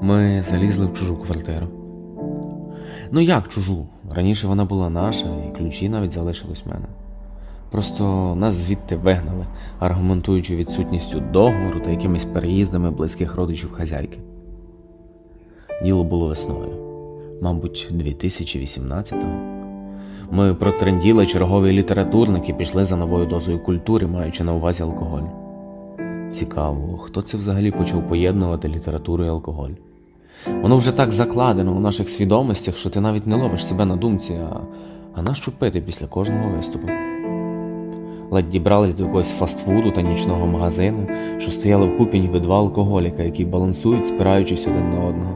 Ми залізли в чужу квартиру. Ну як чужу? Раніше вона була наша, і ключі навіть залишились в мене. Просто нас звідти вигнали, аргументуючи відсутністю договору та якимись переїздами близьких родичів хазяйки. Діло було весною, мабуть, 2018-го. Ми протренділи черговий літературник і пішли за новою дозою культури, маючи на увазі алкоголь. Цікаво, хто це взагалі почав поєднувати літературу і алкоголь? Воно вже так закладено у наших свідомостях, що ти навіть не ловиш себе на думці, а, а нащо пити після кожного виступу? Ледь дібрались до якогось фастфуду та нічного магазину, що стояли вкупі ніби два алкоголіка, які балансують, спираючись один на одного.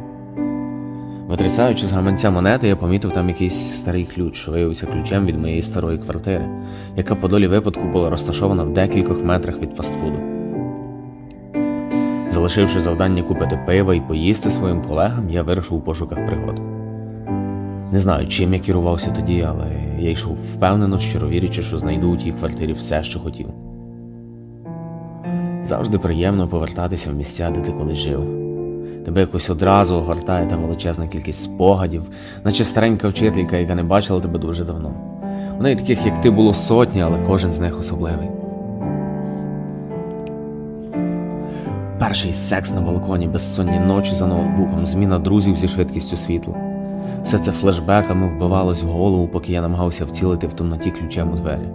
Витрясаючи з гаманця монети, я помітив там якийсь старий ключ, що виявився ключем від моєї старої квартири, яка по долі випадку була розташована в декількох метрах від фастфуду. Залишивши завдання купити пива і поїсти своїм колегам, я вирушив у пошуках пригод. Не знаю, чим я керувався тоді, але я йшов впевнено, щиро вірячи, що знайду у тій квартирі все, що хотів. Завжди приємно повертатися в місця, де ти колись жив. Тебе якось одразу огортає та величезна кількість спогадів, наче старенька вчителька, яка не бачила тебе дуже давно. У неї таких, як ти, було сотні, але кожен з них особливий. Перший секс на балконі, безсонні ночі за ноутбуком, зміна друзів зі швидкістю світла. Все це флешбеками вбивалось в голову, поки я намагався вцілити в темноті ключем у двері.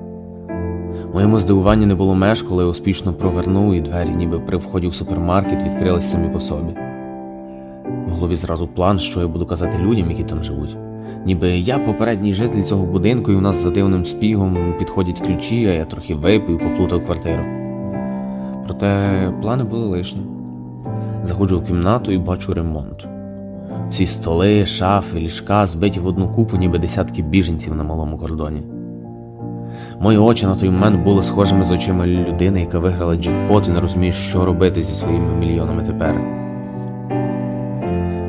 Моєму здивуванню не було меж, коли я успішно провернув, і двері, ніби при вході в супермаркет, відкрились самі по собі. В голові зразу план, що я буду казати людям, які там живуть. Ніби я попередній житель цього будинку, і у нас за дивним спігом підходять ключі, а я трохи випив, поплутав квартиру. Проте плани були лишні. Заходжу в кімнату і бачу ремонт. Всі столи, шафи, ліжка збиті в одну купу, ніби десятки біженців на малому кордоні. Мої очі на той момент були схожими з очима людини, яка виграла джекпот і не розуміє, що робити зі своїми мільйонами тепер.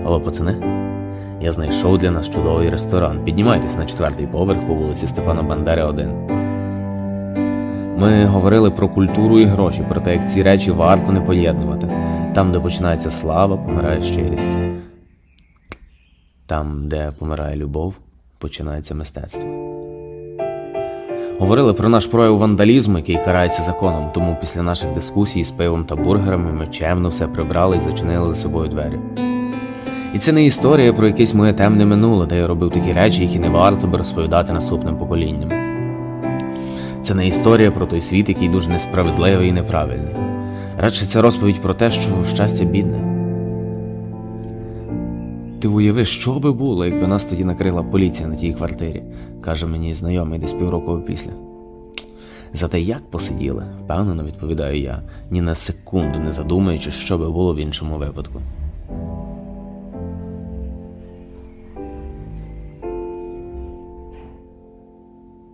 Алло, пацани, я знайшов для нас чудовий ресторан. Піднімайтесь на четвертий поверх по вулиці Степана Бандери 1. Ми говорили про культуру і гроші, про те, як ці речі варто не поєднувати. Там, де починається слава, помирає щирість. Там, де помирає любов, починається мистецтво. Говорили про наш прояв вандалізму, який карається законом, тому після наших дискусій з пивом та бургерами ми чемно все прибрали і зачинили за собою двері. І це не історія про якесь моє темне минуле, де я робив такі речі, які не варто би розповідати наступним поколінням. Це не історія про той світ, який дуже несправедливий і неправильний. Радше це розповідь про те, що щастя бідне. Ти уяви, що би було, якби нас тоді накрила поліція на тій квартирі, каже мені знайомий десь півроку після. Зате як посиділи, впевнено відповідаю я, ні на секунду не задумуючи, що би було в іншому випадку.